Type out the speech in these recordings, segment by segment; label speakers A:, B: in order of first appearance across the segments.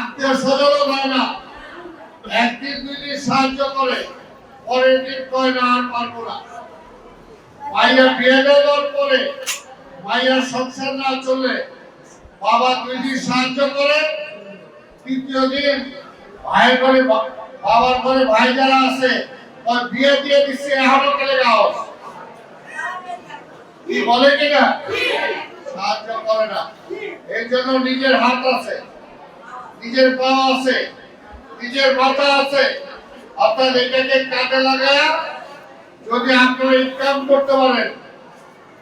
A: আত্মীয় স্বজনও দেয় না। একদিন, দুই দিন সাহায্য করে, পরের দিন কয় না, আর পারব না। মাইয়া বিয়ে দেওয়ার পরে মাইয়ার সংসার না চললে বাবা দুই দিন সাহায্য করে, তৃতীয় দিন ভাইয়ের ঘরে বাবার ঘরে ভাই যারা আছে বিয়ে দিয়ে দিচ্ছে এখনও কেলে গাও কি বলে কিনা? সাহায্য করে না। এই জন্য নিজের হাত আছে। নিজের পা আছে, নিজের মাথা আছে। অর্থাৎ এটাকে কাজে লাগায় যদি আপনারা ইনকাম করতে পারেন,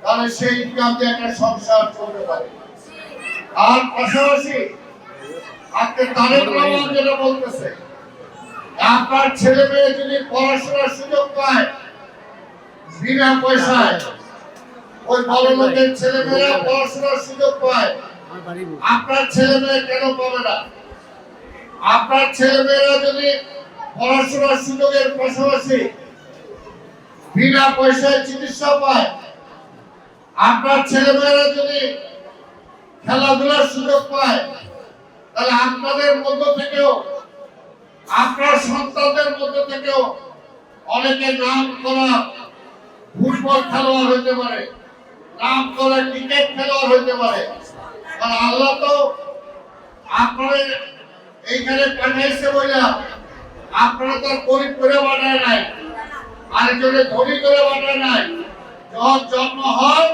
A: তাহলে সেই ইনকাম দিয়ে একটা সংসার চলতে পারে। আর পাশাপাশি আজকে তারেক রহমান যেটা বলতেছে, আপনার ছেলে মেয়ে যদি পড়াশোনার সুযোগ পায়, বিনা পয়সায় ওই বড় লোকের ছেলে মেয়েরা পড়াশোনার সুযোগ পায়, আপনার ছেলে মেয়ে কেন পাবে না? আপনার ছেলে মেয়েরা যদি পড়াশোনার সুযোগের পাশাপাশি বিনা পয়সায় চিকিৎসা পায়, আপনার ছেলে মেয়েরা যদি খেলাধুলার সুযোগ পায়, তাহলে আপনাদের মধ্য থেকেও, আপনার সন্তানদের মধ্য থেকেও অনেকে নাম করা ফুটবল খেলোয়াড় হইতে পারে, নাম করা ক্রিকেট খেলোয়াড় হইতে পারে। আল্লাহ তো আপনাদের এইখানে পাঠাইছে বইলা। আপনারা তো গরিব করে বানায় নাই, আরেকজনে ধনী করে বানায় নাই। যখন জন্ম হয়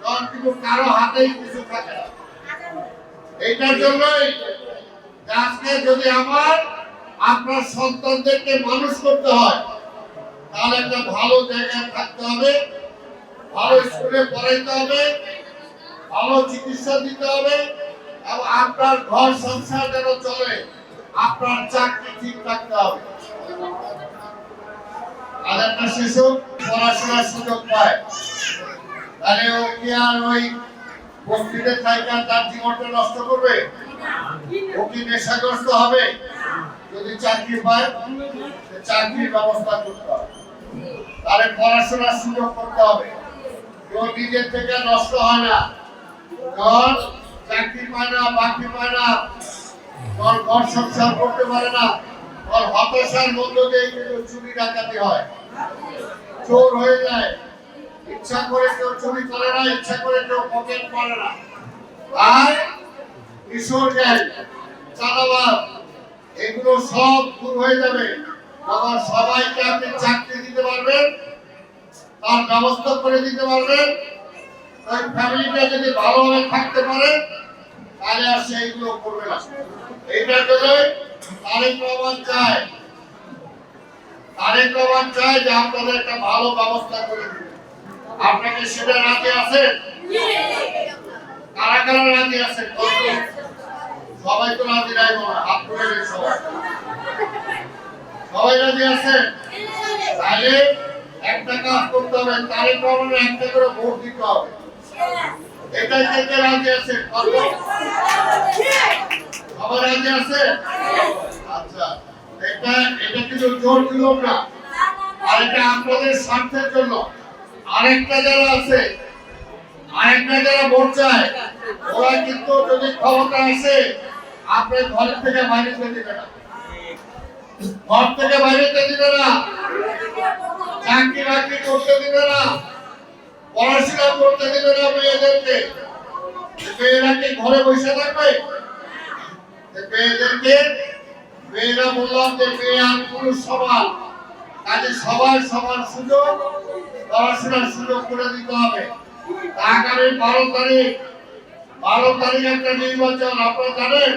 A: তখন কিন্তু কারও হাতেই কিছু থাকে না। এইটার জন্যই আজকে যদি আমার, আপনার সন্তানদেরকে মানুষ করতে হয়, তাহলে একটা ভালো জায়গায় থাকতে হবে, ভালো স্কুলে পড়াইতে হবে, ভালো চিকিৎসা দিতে হবে এবং আপনার ঘর, সংসার যেন চলে, আপনার চাকরি ঠিক রাখতে হবে। একটা শিশু পড়াশোনার সুযোগ পায়। তাহলে ও কি আর ওই বস্তিতে থাইকা তার জীবনটা নষ্ট করবে? ও কি নেশাগ্রস্ত হবে? যদি চাকরি পায় চাকরির ব্যবস্থা করতে হবে। তাহলে পড়াশোনার সুযোগ করতে হবে। কেউ নিজের থেকে নষ্ট হয় না। কারণ চাকরি পায় না বাকি পায় না। ঘর সংসার করতে পারে না। হতাশার মধ্য দিয়ে কিন্তু চুরি ডাকাতি হয়। চোর হয়ে যায়। ইচ্ছা করে কেউ চুরি করে না, ইচ্ছা করে কেউ পকেট করে না। আর এগুলো সব দূর হয়ে যাবে। তখন সবাইকে আপনি চাকরি দিতে পারবেন, তার ব্যবস্থা করে দিতে পারবেন। ওই ফ্যামিলিটা যদি ভালোভাবে থাকতে পারে, তাহলে আর সে এগুলো করবে না। এইটার জন্যই তারেক রহমান চায়। তারেক রহমান চায় যে আপনাদের একটা ভালো ব্যবস্থা করে দিবে। আপনাকে সেটা রাজি আছেন কারা কারা রাজি আছেন? সবাই তো রাজি নাই মনে। হাত দিন সবাই। সবাই রাজি আছেন তাহলে একটা কাজ করতে হবে, তারেক রহমানের একটা করে ভোট দিতে হবে। এটাই থেকে রাজি আছে? সবাই রাজি আছে? আচ্ছা এটা এটা কিন্তু জোর দিলাম না। আর এটা আপনাদের স্বার্থের জন্য। আরেকটা যারা আছে, আরেকটা যারা ভোট চায়, ওরা কিন্তু যদি ক্ষমতা আসে, আপনার ঘর থেকে বাইরে যেতে দিবে না। ঘর থেকে বাইরে যেতে দিবে না। চাকরি বাকরি করতে দিবে না। পড়াশোনা করতে দিবে না। মেয়েরা কি ঘরে বসে থাকবে? মেয়েদেরকে মেয়েরা বললাম যে মেয়ে আর পুরুষ সমান। কাজে সবার সমান সুযোগ, পড়াশোনার সুযোগ করে দিতে হবে। আগামী বারো তারিখ বারো তারিখ একটা নির্বাচন, আপনারা জানেন?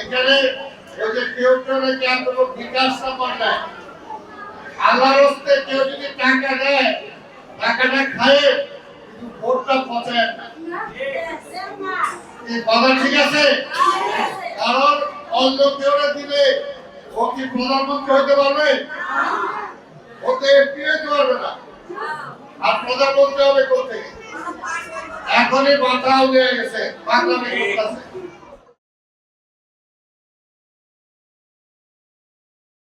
A: এখানে ওই যে কেউ কেউ নাকি আপনার বিকাশ নাম্বার নেয় হস্তে কেউ যদি টাকা দেয়, টাকাটা খায় কিন্তু ভোটটা পচায় না কথা ঠিক আছে? কারণ অন্য কেউ দিলে ও কি প্রধানমন্ত্রী হতে পারবে? ওতে এমপি হতে পারবে না। আর প্রধানমন্ত্রী হবে কোথেকে? এখনই মাথা উঠে গেছে বাংলা করতেছে।